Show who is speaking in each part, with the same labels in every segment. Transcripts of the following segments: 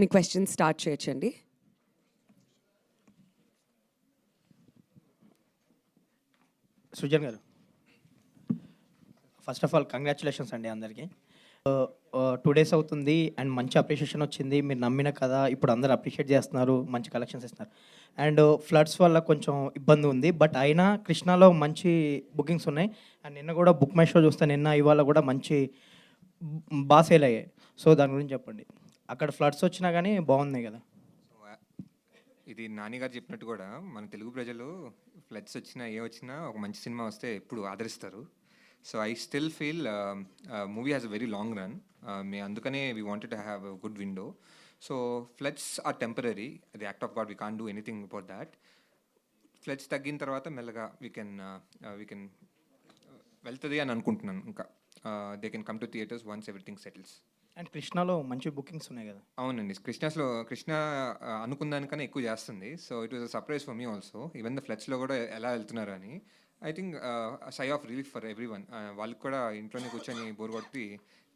Speaker 1: మీ question start చేయొచ్చండి.
Speaker 2: సుజన్ గారు. First of all congratulations అండి అందరికీ. Uh, uh, టూ డేస్ అవుతుంది అండ్ మంచి అప్రిషియేషన్ వచ్చింది. మీరు నమ్మిన కదా ఇప్పుడు అందరు అప్రిషియేట్ చేస్తున్నారు మంచి కలెక్షన్స్ ఇస్తున్నారు. అండ్ ఫ్లడ్స్ uh, వల్ల కొంచెం ఇబ్బంది ఉంది. బట్ అయినా కృష్ణాలో మంచి బుకింగ్స్ ఉన్నాయి. అండ్ నిన్న కూడా బుక్ మై షో చూస్తే నిన్న ఇవాళ కూడా మంచి బాగా సేల్ అయ్యాయి. సో దాని గురించి చెప్పండి. అక్కడ ఫ్లడ్స్ వచ్చినా కానీ బాగున్నాయి కదా.
Speaker 3: సో, ఇది నాని గారు చెప్పినట్టు కూడా మన తెలుగు ప్రజలు ఫ్లడ్స్ వచ్చినా ఏ వచ్చినా ఒక మంచి సినిమా వస్తే ఎప్పుడు ఆదరిస్తారు. So I still feel movie has a very long run may అందుకనే we wanted to have a good window so floods are temporary the act of God we can do anything about that floods తగ్గిన తర్వాత మెల్లగా we can we can వెళ్తుంది అని అనుకుంటున్నాను ఇంకా. They can come to theatres once everything settles
Speaker 2: and కృష్ణాలో మంచి bookings ఉన్నాయి కదా.
Speaker 3: అవునండి. కృష్ణాస్లో కృష్ణ అనుకున్న దానికన్నా ఎక్కువ చేస్తుంది. So it was a surprise for me also even the ఫ్లడ్స్లో కూడా ఎలా వెళ్తున్నారు అని I think sigh of relief for everyone వాళ్ళకి కూడా ఇంట్లోనే కూర్చొని బోర్ కొట్టి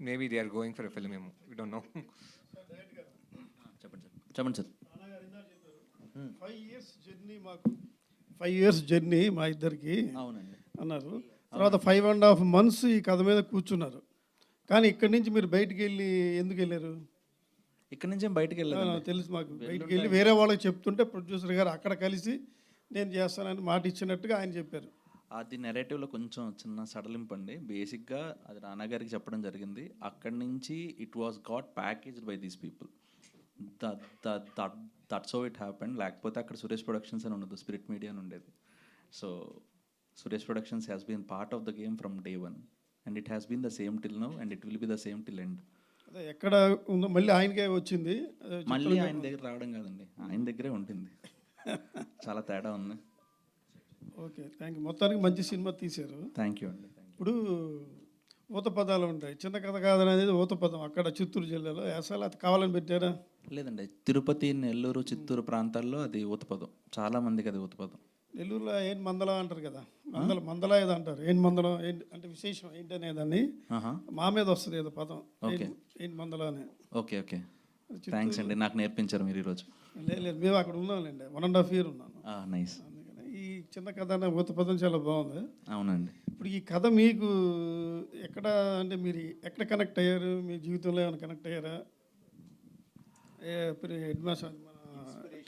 Speaker 3: maybe they are going for film ఏమో. వీ డోంట్ నో
Speaker 4: చెప్పండి సార్. చెప్పండి సార్.
Speaker 5: ఫైవ్ ఇయర్స్ జర్నీ మాకు. ఫైవ్ ఇయర్స్ జర్నీ మా ఇద్దరికి
Speaker 4: అవునండి.
Speaker 5: అన్నారు. తర్వాత ఫైవ్ అండ్ హాఫ్ మంత్స్ ఈ కథ మీద కూర్చున్నారు. కానీ ఇక్కడి నుంచి మీరు బయటికి వెళ్ళి ఎందుకు వెళ్ళారు?
Speaker 4: ఇక్కడ నుంచి బయటకు
Speaker 5: ఆ,
Speaker 4: వెళ్ళలేదు
Speaker 5: తెలుసు మాకు. బయటికి వెళ్ళి వేరే వాళ్ళకి చెప్తుంటే ప్రొడ్యూసర్ గారు అక్కడ కలిసి నేను చేస్తానని మాట ఇచ్చినట్టుగా ఆయన చెప్పారు.
Speaker 4: అది నెరేటివ్లో కొంచెం చిన్న సడలింపు అండి. బేసిక్గా అది నాన్నగారికి చెప్పడం జరిగింది. అక్కడి నుంచి it was got packaged by these people that's so it happened లేకపోతే అక్కడ సురేష్ ప్రొడక్షన్స్ అని ఉండదు. స్పిరిట్ మీడియా అని ఉండేది. So Suresh productions has been part of the game from day one and it has been the same till now and it will be the same till end
Speaker 5: అదే ఎక్కడ ఉందో మళ్ళీ ఆయనకే వచ్చింది అదే
Speaker 4: మళ్ళీ ఆయన దగ్గర రావడం కాదండి. ఆయన దగ్గరే ఉంటుంది. చాలా తేడా ఉంది.
Speaker 5: Okay thank you. మొత్తానికి మంచి సినిమా తీశారు.
Speaker 4: థ్యాంక్ యూ అండి.
Speaker 5: ఇప్పుడు ఊత పదాలు ఉంటాయి. చిన్న కథ కాదనేది ఊత పదం. అక్కడ చిత్తూరు జిల్లాలో అసలు అది కావాలని పెట్టారా?
Speaker 4: లేదండి తిరుపతి నెల్లూరు చిత్తూరు ప్రాంతాల్లో అది ఊతపదం చాలా మందికి అది ఊతపదం
Speaker 5: నెల్లూరులో ఏం మందల అంటారు కదా? మందల మందల ఏదో అంటారు. ఏం మందలం ఏంటి అంటే విశేషం ఏంటనే దాన్ని మా మీద వస్తుంది ఏదో పదం.
Speaker 4: ఓకే.
Speaker 5: ఏంటి మందల అని
Speaker 4: ఓకే. ఓకే థ్యాంక్స్ అండి నాకు నేర్పించారు మీరు ఈరోజు.
Speaker 5: లేదు లేదు మేము అక్కడ ఉన్నాంలేండి. వన్ అండ్ హాఫ్ ఇయర్ ఉన్నాను.
Speaker 4: నైస్
Speaker 5: ఈ చిన్న కథ అనే ఊత పదం చాలా బాగుంది.
Speaker 4: అవునండి.
Speaker 5: ఇప్పుడు ఈ కథ మీకు ఎక్కడ అంటే మీరు ఎక్కడ కనెక్ట్ అయ్యారు? మీ జీవితంలో ఏమైనా కనెక్ట్ అయ్యారా? హెడ్ మాస్టర్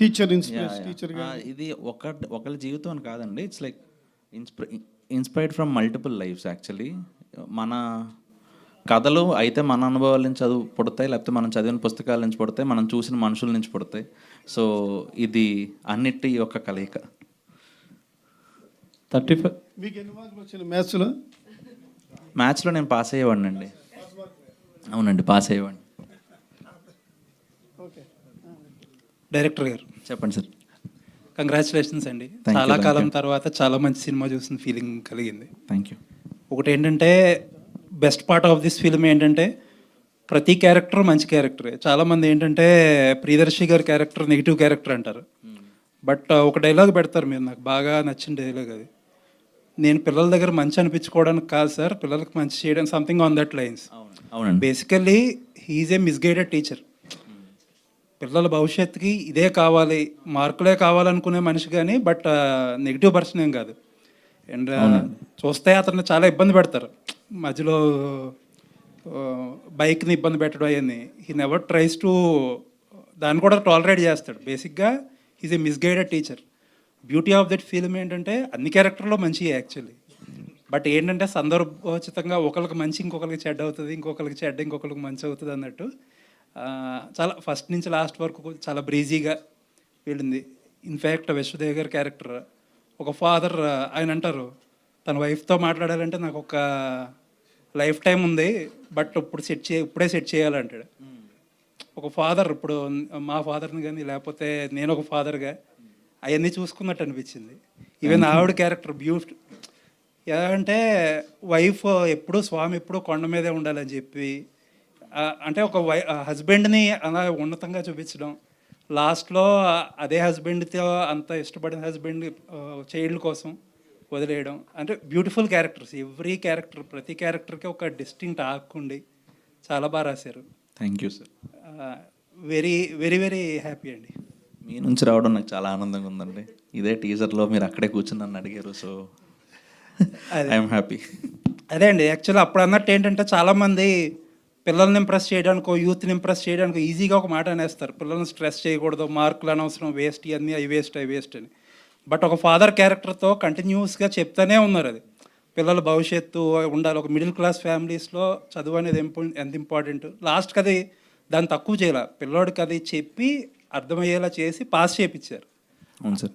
Speaker 5: టీచర్ ఇన్స్పిరేషన్ టీచర్గా
Speaker 4: ఆ, ఇది ఒక ఒకళ్ళ జీవితం అని కాదండి. It's like inspire inspired from multiple lifes actually మన కథలు అయితే మన అనుభవాల నుంచి చదువు పుడతాయి లేకపోతే మనం చదివిన పుస్తకాల నుంచి పుడతాయి మనం చూసిన మనుషుల నుంచి పుడతాయి. సో ఇది అన్నిటి యొక్క కలయిక.
Speaker 2: థర్టీ ఫైవ్
Speaker 5: మీకు ఎన్ని మార్కులు వచ్చిన మ్యాథ్స్లో
Speaker 4: మ్యాథ్స్లో నేను పాస్ అయ్యేవాడిని అండి అవునండి పాస్ అయ్యేవాడిని.
Speaker 5: ఓకే
Speaker 6: డైరెక్టర్ గారు.
Speaker 4: చెప్పండి సార్.
Speaker 6: కంగ్రాచులేషన్స్ అండి. చాలా కాలం. తర్వాత చాలా మంచి సినిమా చూసిన ఫీలింగ్ కలిగింది.
Speaker 4: థ్యాంక్ యూ
Speaker 6: ఒకటి ఏంటంటే best part of this film ఏంటంటే ప్రతి క్యారెక్టర్ మంచి క్యారెక్టరే చాలామంది ఏంటంటే ప్రియదర్శి గారి క్యారెక్టర్ నెగిటివ్ క్యారెక్టర్ అంటారు. బట్ ఒక డైలాగ్ పెడతారు మీరు నాకు బాగా నచ్చిన డైలాగ్ అది. నేను పిల్లల దగ్గర మంచి అనిపించుకోవడానికి కాదు సార్ పిల్లలకు మంచి చేయడం something on that lines basically he's a misguided teacher పిల్లల భవిష్యత్తుకి ఇదే కావాలి మార్కులే కావాలనుకునే మనిషి కానీ బట్ నెగిటివ్ పర్సన్ ఏం కాదు. అండ్ చూస్తే అతన్ని చాలా ఇబ్బంది పెడతారు. మధ్యలో బైక్ని ఇబ్బంది పెట్టడం అవన్నీ. హీ నెవర్ ట్రైస్ టు దాన్ని కూడా టాలరేట్ చేస్తాడు. బేసిక్గా is a misguided teacher beauty of that film ఏంటంటే అన్ని క్యారెక్టర్లో మంచి యాక్చువల్లీ బట్ ఏంటంటే సందర్భోచితంగా ఒకరికి మంచి ఇంకొకరికి చెడ్డ అవుతుంది ఇంకొకరికి చెడ్డ ఇంకొకరికి మంచి అవుతుంది అన్నట్టు. చాలా ఫస్ట్ నుంచి లాస్ట్ వరకు చాలా బ్రీజీగా వెళ్ళింది. ఇన్ఫ్యాక్ట్ విశ్వదేవ్ గారి క్యారెక్టర్ ఒక ఫాదర్ ఆయన అంటారు తన వైఫ్తో మాట్లాడాలంటే నాకు ఒక లైఫ్ టైం ఉంది బట్ ఇప్పుడు సెట్ చే ఇప్పుడే సెట్ చేయాలంటాడు. ఒక ఫాదర్ ఇప్పుడు మా ఫాదర్ని కానీ లేకపోతే నేను ఒక ఫాదర్గా అవన్నీ చూసుకున్నట్టు అనిపించింది. ఈవెన్ ఆవిడ క్యారెక్టర్ బ్యూటి ఎలా అంటే వైఫ్ ఎప్పుడూ స్వామి ఎప్పుడూ కొండ మీదే ఉండాలని చెప్పి అంటే ఒక వై హస్బెండ్ని అలా ఉన్నతంగా చూపించడం. లాస్ట్లో అదే హస్బెండ్తో అంత ఇష్టపడిన హస్బెండ్ చైల్డ్ కోసం వదిలేయడం. అంటే బ్యూటిఫుల్ క్యారెక్టర్స్ ఎవ్రీ క్యారెక్టర్ ప్రతి క్యారెక్టర్కి ఒక డిస్టింక్ట్ ఆకుండి చాలా బాగా రాశారు.
Speaker 4: Thank you sir
Speaker 6: very very very happy అండి.
Speaker 4: మీ నుంచి రావడం నాకు చాలా ఆనందంగా ఉందండి. ఇదే టీజర్లో మీరు అక్కడే కూర్చుని నన్ను అడిగారు సో ఐఎమ్ హ్యాపీ
Speaker 6: అదే అండి. యాక్చువల్లీ అప్పుడు అన్నట్టు ఏంటంటే చాలామంది పిల్లల్ని ఇంప్రెస్ చేయడానికో యూత్ని ఇంప్రెస్ చేయడానికి ఈజీగా ఒక మాట అనేస్తారు. పిల్లల్ని స్ట్రెస్ చేయకూడదు మార్కులు అనవసరం వేస్ట్ ఇవన్నీ అవి వేస్ట్ అవి వేస్ట్ అని. బట్ ఒక ఫాదర్ క్యారెక్టర్తో కంటిన్యూస్గా చెప్తానే ఉన్నారు అది. పిల్లల భవిష్యత్తు ఉండాలి. ఒక మిడిల్ క్లాస్ ఫ్యామిలీస్లో చదువు అనేది ఎంపు- ఎంత ఇంపార్టెంట్ లాస్ట్కి అది దాన్ని తక్కువ చేయాలి. పిల్లోడికి అది చెప్పి అర్థమయ్యేలా చేసి పాస్ చేయించారు
Speaker 4: అవును సార్.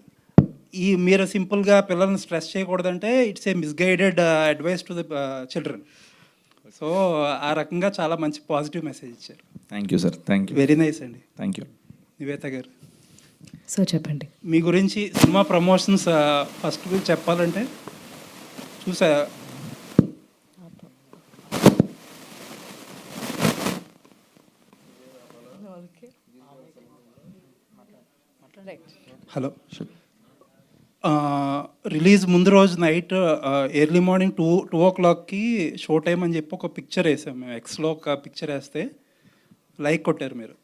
Speaker 6: ఈ మీరు సింపుల్గా పిల్లల్ని stress చేయకూడదంటే it's a misguided advice to the children so ఆ రకంగా చాలా మంచి పాజిటివ్ మెసేజ్ ఇచ్చారు.
Speaker 4: Thank you sir thank you
Speaker 6: very nice అండి.
Speaker 4: Thank you
Speaker 6: Nivetha garu.
Speaker 1: So చెప్పండి.
Speaker 6: మీ గురించి సినిమా ప్రమోషన్స్ ఫస్ట్ చెప్పాలంటే చూసా. హలో. రిలీజ్ ముందు రోజు night early morning two two ఓ క్లాక్కి షో టైం అని చెప్పి ఒక పిక్చర్ వేసాం మేము. ఎక్స్లో ఒక పిక్చర్ వేస్తే లైక్ కొట్టారు మీరు.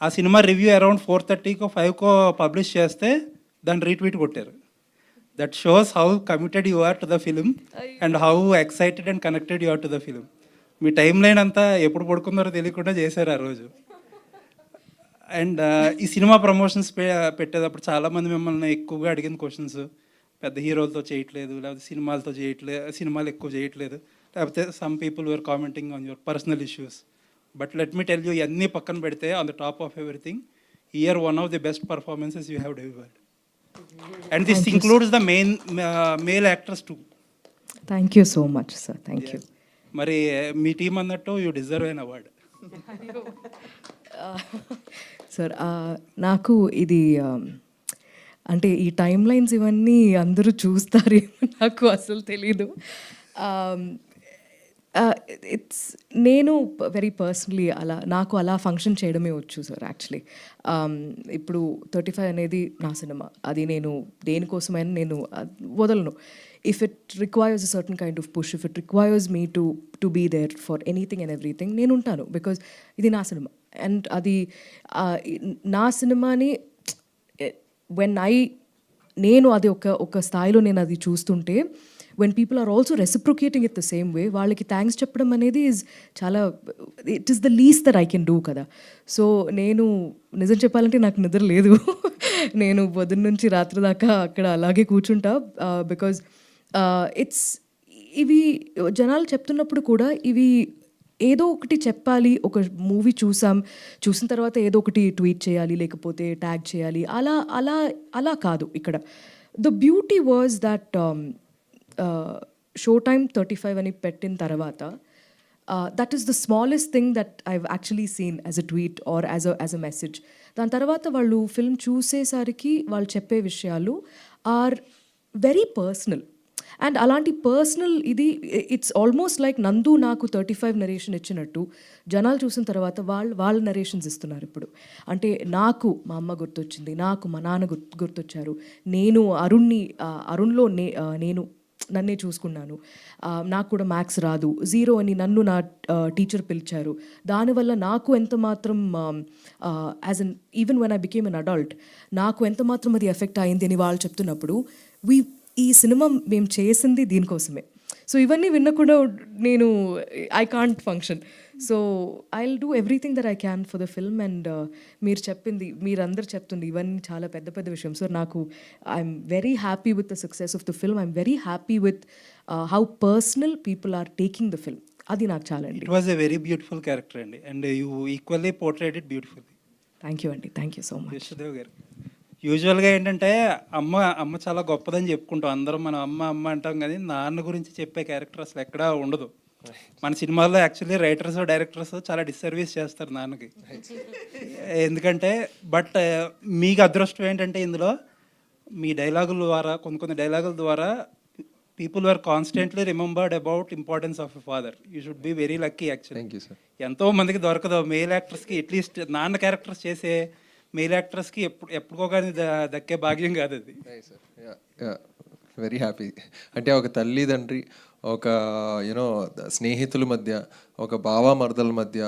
Speaker 6: ఆ సినిమా రివ్యూ అరౌండ్ ఫోర్ థర్టీకో ఫైవ్కో పబ్లిష్ చేస్తే దాన్ని రీట్వీట్ కొట్టారు. That shows how committed you are to the film and how excited and connected you are to the film me timeline అంతా ఎప్పుడు పడుకున్నారో తెలియకుండా చేశారు ఆ రోజు. అండ్ ఈ సినిమా ప్రమోషన్స్ పెట్టేటప్పుడు చాలామంది మిమ్మల్ని ఎక్కువగా అడిగిన క్వశ్చన్స్ పెద్ద హీరోలతో చేయట్లేదు లేకపోతే సినిమాలతో చేయట్లేదు సినిమాలు ఎక్కువ చేయట్లేదు. లేకపోతే some people were commenting on your personal issues but let me tell you ఇవన్నీ పక్కన పెడితే on the top of everything year one of the best performances you have delivered and this includes the main male actors too
Speaker 1: thank you so much sir thank you
Speaker 6: మరి మీ team అన్నట్టు you deserve an award
Speaker 1: sir నాకు ఇది um, అంటే ఈ time lines ఇవన్నీ అందరూ చూస్తారేమో నాకు అసలు తెలీదు. Um, uh, ఇట్స్ నేను వెరీ పర్సనలీ అలా నాకు అలా ఫంక్షన్ చేయడమే వచ్చు సార్ యాక్చువల్లీ um, ఇప్పుడు థర్టీ ఫైవ్ అనేది నా సినిమా అది నేను దేనికోసమైనా నేను వదలను. If it requires a certain kind of push if it requires me to to be there for anything and everything నేను ఉంటాను బికాజ్ ఇది నా సినిమా అండ్ అది uh, నా సినిమాని వెన్ ఐ నేను అది ఒక ఒక స్థాయిలో నేను అది చూస్తుంటే when people are also reciprocating it the same way వాళ్ళకి థ్యాంక్స్ చెప్పడం అనేది ఇస్ చాలా it is the least that I can do కదా. సో నేను నిజం చెప్పాలంటే నాకు నిద్ర లేదు. నేను పొద్దున్న నుంచి రాత్రి దాకా అక్కడ అలాగే కూర్చుంటా బికాజ్ ఇట్స్ ఇవి జనాలు చెప్తున్నప్పుడు కూడా ఇవి ఏదో ఒకటి చెప్పాలి ఒక మూవీ చూసాం చూసిన తర్వాత ఏదో ఒకటి ట్వీట్ చేయాలి లేకపోతే ట్యాగ్ చేయాలి అలా అలా అలా కాదు ఇక్కడ. The beauty was that show time thirty five అని పెట్టిన తర్వాత that is the smallest thing that I actually seen as a tweet or as a as a message దాని తర్వాత వాళ్ళు ఫిల్మ్ చూసేసరికి వాళ్ళు చెప్పే విషయాలు ఆర్ వెరీ పర్సనల్ అండ్ అలాంటి పర్సనల్ ఇది ఇట్స్ ఆల్మోస్ట్ లైక్ నందు నాకు థర్టీ ఫైవ్ నరేషన్ ఇచ్చినట్టు జనాలు చూసిన తర్వాత వాళ్ళు వాళ్ళ నరేషన్స్ ఇస్తున్నారు ఇప్పుడు. అంటే నాకు మా అమ్మ గుర్తొచ్చింది నాకు మా నాన్న గుర్తు గుర్తొచ్చారు. నేను అరుణ్ని అరుణ్లో నే నేను నన్నే చూసుకున్నాను. నాకు కూడా మ్యాథ్స్ రాదు. జీరో అని నన్ను నా టీచర్ పిలిచారు. దానివల్ల నాకు ఎంత మాత్రం as an even when I became an adult నాకు ఎంత మాత్రం అది ఎఫెక్ట్ అయింది అని వాళ్ళు చెప్తున్నప్పుడు వీ ఈ సినిమా మేము చేసింది దీనికోసమే. సో ఇవన్నీ విన్నకుండా నేను I can't function so I will do everything that I can for the film and మీరు చెప్పింది మీరందరు చెప్తుంది ఇవన్నీ చాలా పెద్ద పెద్ద విషయం. సో నాకు I'm very happy with the success of the film I'm very happy with how personal people are taking the film అది నాకు చాలా అండి.
Speaker 6: It was a very beautiful character అండి. And you equally portrait it beautifully
Speaker 1: thank you అండి. Thank you so much
Speaker 6: గారు. యూజువల్గా ఏంటంటే అమ్మ అమ్మ చాలా గొప్పదని చెప్పుకుంటాం. అందరం మనం అమ్మ అమ్మ అంటాం కానీ నాన్న గురించి చెప్పే క్యారెక్టర్ అసలు ఎక్కడా ఉండదు. మన సినిమాల్లో యాక్చువల్లీ రైటర్స్ డైరెక్టర్స్ చాలా డిస్సర్వీస్ చేస్తారు నాన్నకి. ఎందుకంటే బట్ మీకు అదృష్టం ఏంటంటే ఇందులో మీ డైలాగుల ద్వారా కొన్ని కొన్ని డైలాగుల ద్వారా people are constantly remembered about importance of father. You should be very lucky actually. ఎంతో మందికి దొరకదు. మేల్ యాక్టర్స్కి అట్లీస్ట్ నాన్న క్యారెక్టర్స్ చేసే మేల్ యాక్టర్స్కి ఎప్పుడు ఎప్పుడుకో కానీ దక్కే భాగ్యం కాదు అది.
Speaker 7: వెరీ హ్యాపీ అంటే ఒక తల్లిదండ్రి ఒక యూనో స్నేహితుల మధ్య ఒక బావామర్దల మధ్య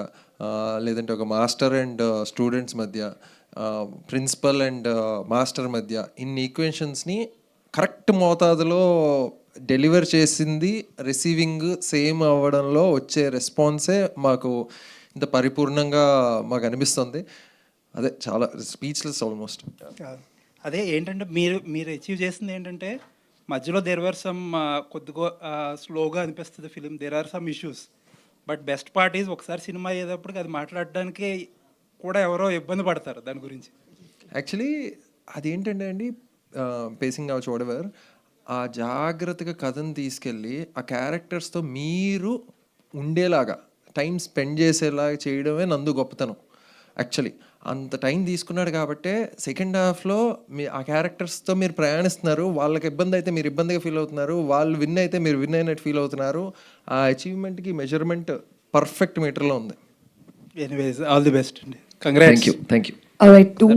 Speaker 7: లేదంటే ఒక మాస్టర్ అండ్ uh, స్టూడెంట్స్ మధ్య ప్రిన్సిపల్ అండ్ uh, మాస్టర్ మధ్య ఇన్ని ఈక్వెషన్స్ని కరెక్ట్ మోతాదులో డెలివర్ చేసింది రిసీవింగ్ సేమ్ అవ్వడంలో వచ్చే రెస్పాన్సే మాకు ఇంత పరిపూర్ణంగా మాకు అనిపిస్తుంది. అదే చాలా స్పీచ్లెస్ ఆల్మోస్ట్.
Speaker 6: అదే ఏంటంటే మీరు మీరు అచీవ్ చేసింది ఏంటంటే మధ్యలో దేర్ ఆర్ సమ్ కొద్దిగా స్లోగా అనిపిస్తుంది film there are some issues but best part is ఒకసారి సినిమా అయ్యేటప్పటికి అది మాట్లాడడానికి కూడా ఎవరో ఇబ్బంది పడతారు దాని గురించి.
Speaker 7: యాక్చువల్లీ అదేంటంటే అండి పేసింగ్ అవచ్చు వాడెవర్ ఆ జాగ్రత్తగా కథను తీసుకెళ్ళి ఆ క్యారెక్టర్స్తో మీరు ఉండేలాగా టైం స్పెండ్ చేసేలాగా చేయడమే నందు గొప్పతనం యాక్చువల్లీ అంత టైం తీసుకున్నాడు కాబట్టే సెకండ్ హాఫ్లో మీ ఆ క్యారెక్టర్స్తో మీరు ప్రయాణిస్తున్నారు వాళ్ళకి ఇబ్బంది అయితే మీరు ఇబ్బందిగా ఫీల్ అవుతున్నారు వాళ్ళు విన్ అయితే మీరు విన్ అయినట్టు ఫీల్ అవుతున్నారు. ఆ అచీవ్మెంట్కి మెజర్మెంట్ పర్ఫెక్ట్ మీటర్లో ఉంది.
Speaker 6: ఎనీవేస్ ఆల్ ది బెస్ట్ అండి congrats
Speaker 7: thank you thank you